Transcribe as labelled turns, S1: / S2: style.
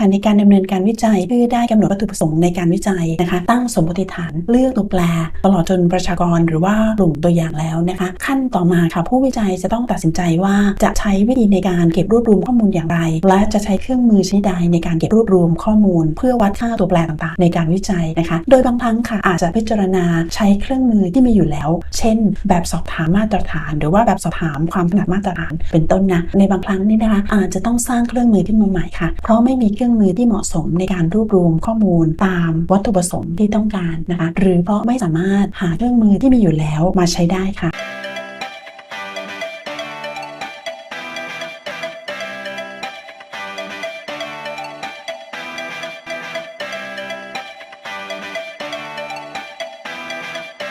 S1: ค่ะในการดำเนินการวิจัยเพื่อได้กำหนดวัตถุประสงค์ในการวิจัยนะคะ ตั้งสมมติฐานเลือกตัวแปรตลอดจนประชากรหรือว่ากลุ่มตัวอย่างแล้วนะคะ ขั้นต่อมาค่ะผู้วิจัยจะต้องตัดสินใจว่าจะใช้วิธีในการเก็บรวบรวมข้อมูลอย่างไร และจะใช้เครื่องมือชนิดใดในการเก็บรวบรวมข้อมูล เพื่อวัดค่าตัวแปรต่างๆ ในการวิจัยนะคะ โดยบางครั้งค่ะอาจจะพิจารณาใช้เครื่องมือที่มีอยู่แล้ว เช่น แบบสอบถามมาตรฐาน หรือว่าแบบสอบถามความถนัดมาตรฐานเป็นต้นนะในบางครั้งนี่นะคะอาจจะต้องสร้างเครื่องมือขึ้นมาใหม่ค่ะ เพราะไม่มีเครื่รื่องมือที่เหมาะสมในการรวบรวมข้อมูลตามวัตถุประสงค์ที่ต้องการนะคะ หรือเพราะไม่สามารถหาเครื่องมือที่มีอยู่แล้วมาใช้ได้ค่ะ